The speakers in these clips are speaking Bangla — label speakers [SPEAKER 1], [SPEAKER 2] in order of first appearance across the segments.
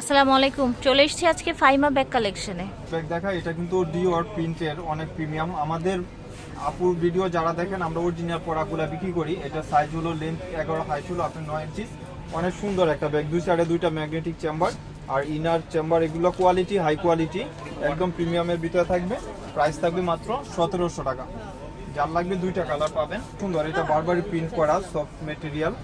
[SPEAKER 1] আসসালামু আলাইকুম। চলে এসেছি আজকে ফাইমা ব্যাগ কালেকশনে
[SPEAKER 2] ব্যাগ দেখা, এটা কিন্তু ডিওর প্রিন্টের অনেক প্রিমিয়াম আমাদের আপুর ভিডিও যারা দেখেন, আমরা অরিজিনাল প্রোডাক্টগুলো বিক্রি করি। এটা সাইজ হলো লেন্থ এগারো হাইট হলো আপনার নয় ইঞ্চি অনেক সুন্দর একটা ব্যাগ, দুই সাইডে দুইটা ম্যাগনেটিক চেম্বার আর ইনার চেম্বার এগুলো কোয়ালিটি হাই কোয়ালিটি একদম প্রিমিয়ামের ভিতরে থাকবে। প্রাইস থাকবে মাত্র সতেরোশো টাকা। যার লাগবে দুইটা কালার পাবেন। সুন্দর, এটা বারবারই প্রিন্ট করা সফট মেটেরিয়াল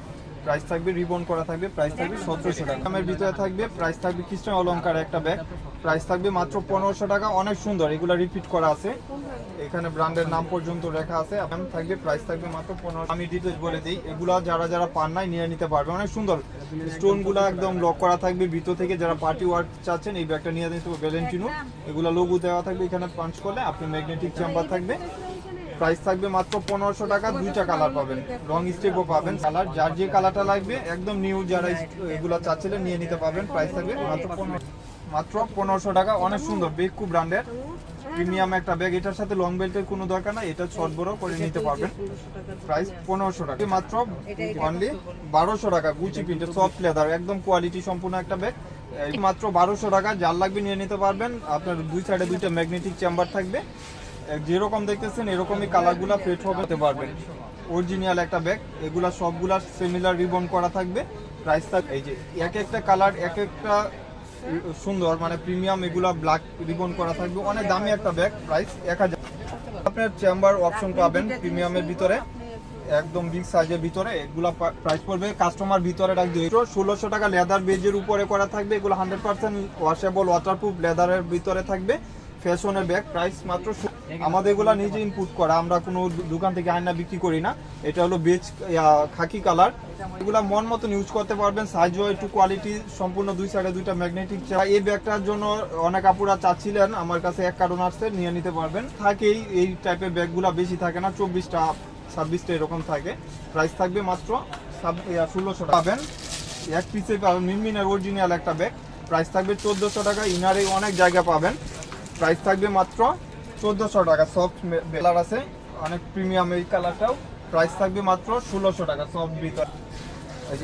[SPEAKER 2] প্রাইস থাকবে, রিবন করা থাকবে, প্রাইস থাকবে সতেরোশো টাকা। দামের ভিতরে থাকবে, প্রাইস থাকবে কৃষ্ণ অলঙ্কার একটা ব্যাগ। প্রাইস থাকবে মাত্র পনেরোশো টাকা, অনেক সুন্দর, এগুলো রিপিট করা আছে। এখানে ব্র্যান্ডের নাম পর্যন্ত লেখা আছে দাম থাকবে, প্রাইস থাকবে মাত্র পনেরো আমি ডিটেলস বলে দিই, এগুলো যারা যারা পান নাই নিয়ে নিতে পারবে, অনেক সুন্দর। স্টোনগুলো একদম লক করা থাকবে, ভিতর থেকে যারা পার্টি ওয়ার্ক চাচ্ছেন, এই ব্যাগটা নিয়ে দিতে ভ্যালেন্টিনো এগুলো লোগো দেওয়া থাকবে, এখানে পাঞ্চ করলে, আপনি ম্যাগনেটিক চেম্বার থাকবে। প্রাইস থাকবে মাত্র পনেরোশো টাকা দুইটা কালার পাবেন। রং স্টেপও পাবেন কালার যার যে কালারটা লাগবে, একদম নিউ যারা এগুলো চাচ্ছিলেন নিয়ে নিতে পারবেন। প্রাইস থাকবে মাত্র মাত্র পনেরোশো টাকা। অনেক সুন্দর, বেকু ব্র্যান্ডের প্রিমিয়াম একটা ব্যাগ এটার সাথে লং বেল্টের কোনো দরকার নাই। এটা শর্ট বড় করে নিতে পারবেন। প্রাইস পনেরোশো টাকা। মাত্র অনলি বারোশো টাকা। গুচি প্রিন্টের সফট লেদার একদম কোয়ালিটি সম্পূর্ণ একটা ব্যাগ মাত্র বারোশো টাকা। যার লাগবে নিয়ে নিতে পারবেন। আপনার দুই সাইডে দুইটা ম্যাগনেটিক চেম্বার থাকবে। যেরকম দেখতেছেন, এরকমই কালারগুলো ফেট হতে পারবেন। অরিজিনাল একটা ব্যাগ এগুলা সবগুলা সিমিলার রিবন করা থাকবে। প্রাইস থাকবে এই যে, এক একটা কালার এক একটা সুন্দর মানে প্রিমিয়াম এগুলা ব্ল্যাক রিবন করা থাকবে। অনেক দামি একটা ব্যাগ প্রাইস এক হাজার। আপনার চেম্বার অপশন পাবেন প্রিমিয়ামের ভিতরে, একদম বিগ সাইজের ভিতরে। এগুলা প্রাইস পড়বে কাস্টমার ভিতরে রাখবে ষোলোশো টাকা লেদার বেজের উপরে করা থাকবে। এগুলো হান্ড্রেড পার্সেন্ট ওয়াশেবল ওয়াটারপ্রুফ লেদারের ভিতরে থাকবে। ফ্যাশনের ব্যাগ প্রাইস মাত্র আমাদের এগুলা নিজে ইনপুট করা আমরা কোনো দোকান থেকে আয়না বিক্রি করি না। এটা হলো বেজ খাকি কালার এগুলা মন মতন ইউজ করতে পারবেন সাইজও একটু কোয়ালিটি সম্পূর্ণ দুই সাইডে দুইটা ম্যাগনেটিক এই ব্যাগটার জন্য অনেক আপুরা চাচ্ছিলেন আমার কাছে এক কারণ আসছে নিয়ে নিতে পারবেন। থাকেই এই টাইপের ব্যাগগুলা বেশি থাকে না চব্বিশটা ছাব্বিশটা এরকম থাকে। প্রাইস থাকবে মাত্র ষোলোশো পাবেন এক পিসে পাবেন মিনমিনের অরিজিনাল একটা ব্যাগ প্রাইস থাকবে চোদ্দোশো টাকা ইনারে অনেক জায়গা পাবেন। প্রাইস থাকবে মাত্র চোদ্দোশো টাকা সফট কালার আছে। অনেক প্রিমিয়াম এই কালারটাও প্রাইস থাকবে মাত্র ষোলোশো টাকা সফট ভিতর।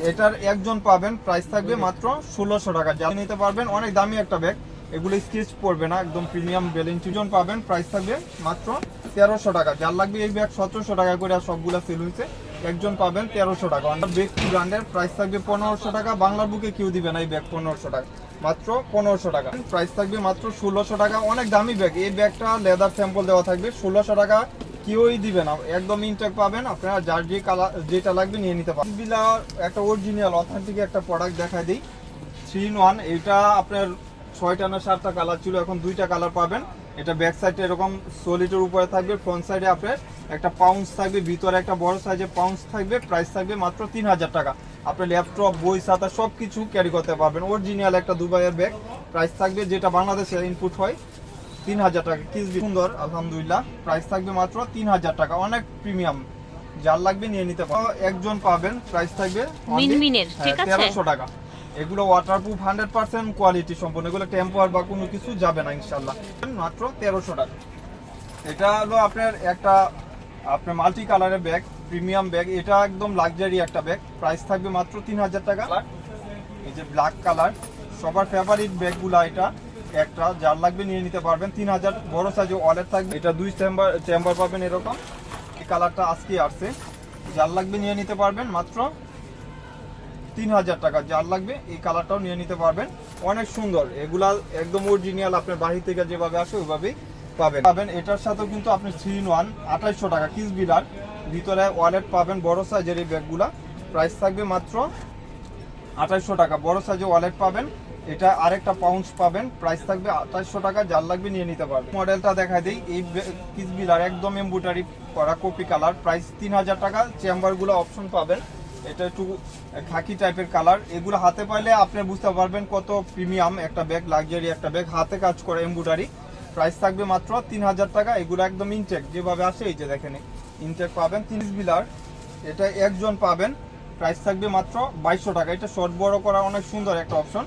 [SPEAKER 2] এটার একজন পাবেন প্রাইস থাকবে মাত্র ষোলোশো টাকা। যা নিতে পারবেন, অনেক দামি একটা ব্যাগ এগুলো স্কেচ পড়বে না, একদম প্রিমিয়াম ব্যালেন্টিজন পাবেন প্রাইস থাকবে মাত্র তেরোশো টাকা। যার লাগবে এই ব্যাগ সতেরোশো টাকা করে আর সবগুলা সেল হয়েছে, একজন পাবেন তেরোশো টাকা। অন্য ব্যাগ ব্র্যান্ডের প্রাইস থাকবে পনেরোশো টাকা। বাংলার বুকে কেউ দিবে না এই ব্যাগ পনেরোশো টাকা। মাত্র পনেরোশো টাকা। প্রাইস থাকবে মাত্র ষোলোশো টাকা। অনেক দামি ব্যাগ এই ব্যাগটা লেদার স্যাম্পল দেওয়া থাকবে। ষোলোশো টাকা কেউই দিবে না। একদম ইনটেক পাবেন আপনারা। যার যে কালার যেটা লাগবে নিয়ে নিতে পারেন বিলার একটা অরিজিনাল অথেন্টিক একটা প্রোডাক্ট দেখায় দিই। থ্রি ইন ওয়ান এটা আপনার ছয়টা না সাতটা কালার ছিল। এখন দুইটা কালার পাবেন। এটা ব্যাক সাইডে এরকম সলিটের উপরে থাকবে। ফ্রন্ট সাইডে আপনার একটা পাউন্স থাকবে। ভিতরে একটা বড় সাইজের পাউন্স থাকবে। প্রাইস থাকবে মাত্র তিন হাজার টাকা। আপনার ল্যাপটপ বই খাতা সব কিছু ক্যারি করতে পারবেন। অরিজিনাল একটা দুবাইয়ের ব্যাগ প্রাইস থাকবে যেটা বাংলাদেশে ইনপুট হয় তিন হাজার টাকা। কি সুন্দর আলহামদুলিল্লাহ। প্রাইস থাকবে মাত্র তিন হাজার টাকা। অনেক প্রিমিয়াম যার লাগবে নিয়ে নিতে পারো। একজন পাবেন প্রাইস থাকবে
[SPEAKER 1] মিনমিনের,
[SPEAKER 2] তেরোশো টাকা। এগুলো ওয়াটারপ্রুফ হান্ড্রেড পার্সেন্ট কোয়ালিটি সম্পূর্ণ এগুলো টেম্পার বা কোনো কিছু যাবে না ইনশাল্লাহ মাত্র তেরোশো টাকা। এটা হলো আপনার একটা আপনার মাল্টি কালারের ব্যাগ প্রিমিয়াম ব্যাগ। এটা একদম লাক্সারি একটা ব্যাগ। প্রাইস থাকবে মাত্র তিন হাজার টাকা। এই যে ব্ল্যাক কালার সবার ফেভারিট ব্যাগগুলো এটা। একটা যার লাগবে নিয়ে নিতে পারবেন। তিন হাজার বড় সাইজে ওয়ালেট থাকবে। এটা দুই চেম্বার চেম্বার পাবেন এরকম। এই কালারটা আজকে আসছে। যার লাগবে নিয়ে নিতে পারবেন মাত্র তিন হাজার টাকা। যার লাগবে এই কালারটাও নিয়ে নিতে পারবেন। অনেক সুন্দর। এগুলা একদম অরিজিনাল আপনার বাহির থেকে যেভাবে আসে ওইভাবেই পাবেন। পাবেন। এটার সাথেও কিন্তু আপনি থ্রি ইন ওয়ান আঠাইশশো টাকা। কিস বিলার ভিতরে ওয়ালেট পাবেন বড় সাইজের এই ব্যাগগুলা। প্রাইস থাকবে মাত্র আঠাইশশো টাকা। বড় সাইজে ওয়ালেট পাবেন, এটা আরেকটা পাউন্স পাবেন। প্রাইস থাকবে আঠাইশশো টাকা, যার লাগবে নিয়ে নিতে পারবেন। মডেলটা দেখা দিই, এই কিস বিলার একদম এম্বুটারি করা কপি কালার প্রাইস তিন হাজার টাকা চেম্বারগুলো অপশন পাবেন। এটা একটু খাকি টাইপের কালার এগুলো হাতে পাইলে আপনি বুঝতে পারবেন কত প্রিমিয়াম একটা ব্যাগ লাক্সারি একটা ব্যাগ হাতে কাজ করে এম্বুটারি প্রাইস থাকবে মাত্র তিন হাজার টাকা, এগুলো একদম ইনটেক যেভাবে আসে এই যে দেখেন ইনটেক পাবেন তিরিশ বিলার। এটা একজন পাবেন। প্রাইস থাকবে মাত্র বাইশশো টাকা। এটা শর্ট বড় করা অনেক সুন্দর একটা অপশন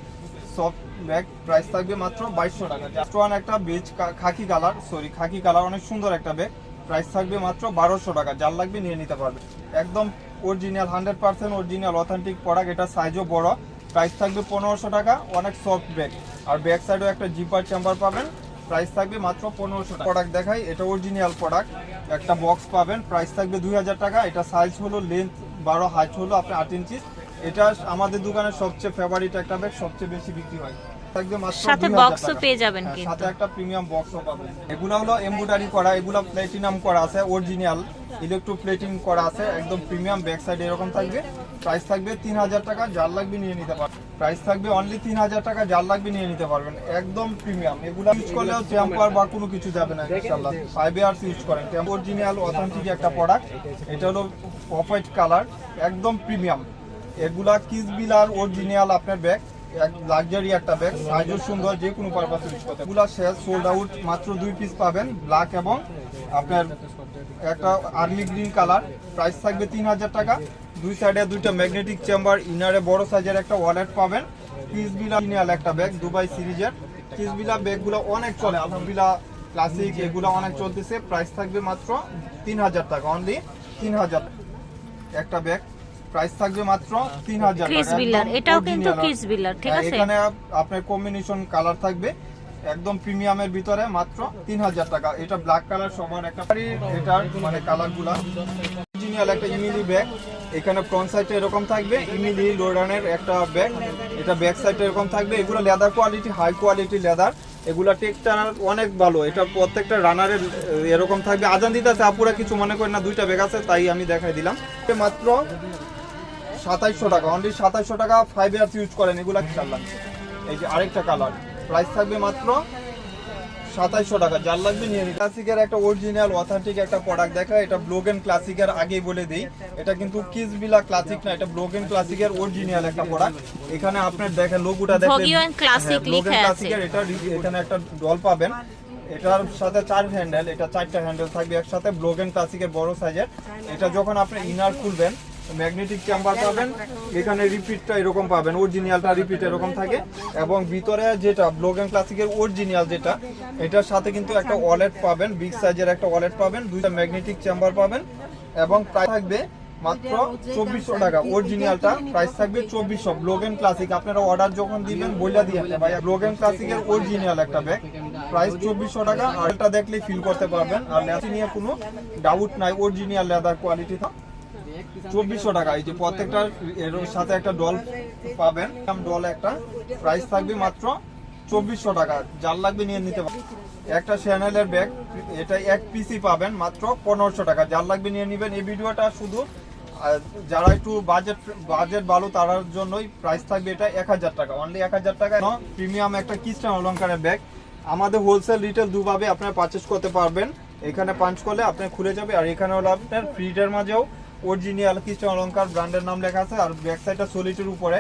[SPEAKER 2] সফট ব্যাগ প্রাইস থাকবে মাত্র বাইশশো টাকা। জাস্ট ওয়ান একটা বেজ খাকি কালার সরি খাকি কালার অনেক সুন্দর একটা ব্যাগ প্রাইস থাকবে মাত্র বারোশো টাকা। যার লাগবে নিয়ে নিতে পারবে। একদম original hundred percent original authentic product এটা সাইজও বড়। প্রাইস থাকবে পনেরোশো টাকা। অনেক সফট ব্যাগ আর ব্যাক সাইডেও একটা জিপার চেম্বার পাবেন। প্রাইস থাকবে মাত্র পনেরোশো প্রোডাক্ট দেখাই এটা অরিজিনাল প্রোডাক্ট একটা বক্স পাবেন প্রাইস থাকবে দুই হাজার টাকা। এটা সাইজ হলো লেন্থ বারো হাইট হলো আপনার আট ইঞ্চি এটা আমাদের দোকানের সবচেয়ে ফেভারিট একটা ব্যাগ সবচেয়ে বেশি বিক্রি হয়। থাকবে
[SPEAKER 1] সাথে বক্সও পেয়ে যাবেন
[SPEAKER 2] হ্যাঁ,
[SPEAKER 1] কিন্তু।
[SPEAKER 2] সাথে একটা প্রিমিয়াম বক্সও পাবেন। এগুলো হলো এমব্রয়ডারি করা এগুলো প্লেটিনাম করা আছে অরিজিনাল ইলেকট্রো প্লেটিং করা আছে একদম প্রিমিয়াম ব্যাক সাইড এরকম থাকবে। প্রাইস থাকবে তিন হাজার টাকা যার লাগবে নিয়ে নিতে পারবেন। প্রাইস থাকবে অনলি তিন হাজার টাকা, যার লাগবে নিয়ে নিতে পারবেন। একদম প্রিমিয়াম এগুলো ইউজ করলেও টেম্পার বা কোনো কিছু যাবে না ইনশাল্লাহ ফাইভ ইয়ার্স ইউজ করেন। অরিজিনাল অথেন্টিক একটা প্রোডাক্ট এটা হলো অফ হোয়াইট কালার একদম প্রিমিয়াম এগুলা কিস বিলার অরিজিনাল আপনার ব্যাগ এক লাক্সারি একটা ব্যাগ সাইজও সুন্দর, যে কোনো পারপাস ইউজ করতে। এগুলা শেষ সোল্ড আউট মাত্র দুই পিস পাবেন ব্ল্যাক এবং আপনার একটা আর্মি গ্রিন কালার প্রাইস থাকবে তিন হাজার টাকা। দুই সাইডে দুইটা ম্যাগনেটিক চেম্বার ইনারে বড় সাইজের একটা ওয়ালেট পাবেন। কিস বিলা অরিজিনাল একটা ব্যাগ দুবাই সিরিজের কিস বিলা ব্যাগগুলো অনেক চলে। আলহামদুলিল্লাহ ক্লাসিক এগুলো অনেক চলতেছে। প্রাইস থাকবে মাত্র তিন হাজার টাকা অনলি তিন হাজার একটা ব্যাগ প্রাইস থাকবে মাত্র তিন হাজার
[SPEAKER 1] ক্রিস বিল্লার এটাও কিন্তু ক্রিস ঠিক আছে?
[SPEAKER 2] এখানে আপনার কম্বিনেশন কালার থাকবে। একদম প্রিমিয়ামের ভিতরে মাত্র তিন হাজার টাকা। এটা ব্ল্যাক কালার সবার একটা। এটার মানে কালারগুলা। অরিজিনাল একটা ইমিলি ব্যাগ এখানে ফ্রন্ট সাইডে এরকম থাকবে, ইমিলি, লোডানের একটা ব্যাগ এটা ব্যাক সাইডে এরকম থাকবে। এগুলো leather quality high quality leather এগুলা টেকটার অনেক ভালো। এটা প্রত্যেকটা রানারের এরকম থাকবে। আজান দিতে আছে, আপুরা কিছু মনে করেন না, দুইটা ব্যাগ আছে, তাই আমি দেখাই দিলাম। মাত্র সাতাইশশো টাকা। অনলি সাতাইশশো টাকা ফাইভ ইয়ার্স ইউজ করেন, এগুলো এগুলা চাললাম এই যে আরেকটা কালার প্রাইস থাকবে মাত্র সাতাইশশো টাকা যার লাগবে নিয়ে নিন ক্লাসিকের একটা অরিজিনাল অথেন্টিক একটা প্রোডাক্ট দেখা এটা ব্লোগেন ক্লাসিকের আগেই বলে দিই। এটা কিন্তু কিস বিলা ক্লাসিক না এটা ব্লোগেন ক্লাসিকের অরিজিনাল একটা প্রোডাক্ট এখানে আপনার দেখেন লোগোটা দেখেন
[SPEAKER 1] আছে।
[SPEAKER 2] ক্লাসিকের এটা এখানে একটা ডল পাবেন। এটার সাথে চার হ্যান্ডেল এটা চারটা হ্যান্ডেল থাকবে একসাথে ব্লোগেন ক্লাসিকের বড় সাইজের এটা যখন আপনি ইনার খুলবেন ম্যাগনেটিক চেম্বার পাবেন। এখানে রিপিটটা এরকম পাবেন অরিজিনালটা রিপিট এরকম থাকে। এবং ভিতরে যেটা ব্লোগেন ক্লাসিকের অরিজিনাল যেটা, এটার সাথে কিন্তু একটা ওয়ালেট পাবেন বিগ সাইজের একটা ওয়ালেট পাবেন, দুইটা ম্যাগনেটিক চেম্বার পাবেন। এবং প্রাইস থাকবে মাত্র চব্বিশশো টাকা। অরিজিনালটা প্রাইস থাকবে চব্বিশশো। ব্লোগেন ক্লাসিক আপনারা অর্ডার যখন দিবেন, বইলা দিয়ে ভাই ব্লোগেন ক্লাসিকের অরিজিনাল একটা ব্যাগ প্রাইস চব্বিশশো টাকা। আর এটা দেখলেই ফিল করতে পারবেন। আর লেসি নিয়ে কোনো ডাউট নাই অরিজিনাল লেদার কোয়ালিটি চব্বিশশো টাকা। এই যে প্রত্যেকটা এর সাথে একটা ডল পাবেন। ডল একটা প্রাইস থাকবে মাত্র চব্বিশশো টাকা। যার লাগবে নিয়ে নিতে পারবেন। একটা চ্যানেলের ব্যাগ এটা এক পিসি পাবেন মাত্র পনেরোশো টাকা। যার লাগবে নিয়ে নেবেন। এই ভিডিওটা শুধু যারা একটু বাজেট বাজেট ভালো তার জন্যই প্রাইস থাকবে এটা এক হাজার টাকা। অনলি এক হাজার টাকা। প্রিমিয়াম একটা কিস্টান অলঙ্কারের ব্যাগ আমাদের হোলসেল রিটেল দুভাবে আপনারা পারচেস করতে পারবেন। এখানে পাঞ্চ করলে আপনার খুলে যাবে। আর এখানে হলো আপনার ফ্রিডের মাঝেও অরিজিনাল কিস্টান অলঙ্কার ব্র্যান্ডের নাম লেখা আছে আর ব্যাক সাইডটা সলিটির উপরে।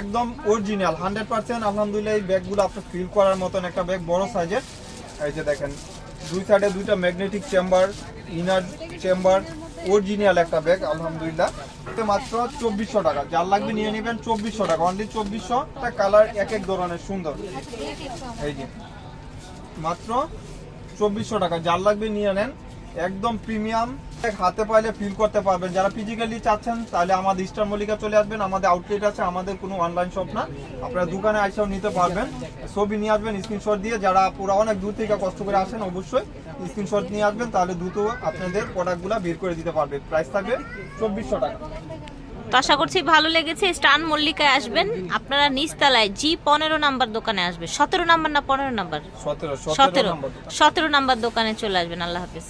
[SPEAKER 2] একদম অরিজিনাল হান্ড্রেড পার্সেন্ট আলহামদুলিল্লাহ এই ব্যাগগুলো আপনার ফিল করার মতন একটা ব্যাগ বড় সাইজের এই যে দেখেন, দুই সাইডে দুইটা magnetic chamber inner chamber original একটা ব্যাগ আলহামদুলিল্লাহ। মাত্র চব্বিশশো টাকা। যার লাগবে নিয়ে নেবেন চব্বিশশো টাকা। অনলি চব্বিশশো কালার এক এক ধরনের, সুন্দর। এই যে, মাত্র চব্বিশশো টাকা। যার লাগবে নিয়ে নেন, একদম প্রিমিয়াম হাতে পাইলে ফিল করতে পারবেন। যারা ফিজিক্যালি চাচ্ছেন তাহলে আমাদের স্টার মল্লিকা চলে আসবেন। আমাদের আউটলেট আছে আমাদের কোনো অনলাইন শপ না। আপনারা দোকানে আইসাও নিতে পারবেন। ছবি নিয়ে আসবেন স্ক্রিনশট দিয়ে। যারা পুরো অনেক দূর থেকে কষ্ট করে আসেন অবশ্যই স্ক্রিনশট নিয়ে আসবেন। তাহলে দ্রুত আপনাদের প্রোডাক্টগুলো বের করে দিতে পারবে। প্রাইস থাকবে চব্বিশশো টাকা।
[SPEAKER 1] তো আশা করছি ভালো লেগেছে। স্টান মল্লিকায় আসবেন। আপনারা নিচতলায় জি পনেরো নাম্বার দোকানে আসবে সতেরো নাম্বার না পনেরো নাম্বার?
[SPEAKER 2] সতেরো
[SPEAKER 1] সতেরো
[SPEAKER 2] নম্বর
[SPEAKER 1] সতেরো নাম্বার দোকানে চলে আসবেন। আল্লাহ হাফিজ।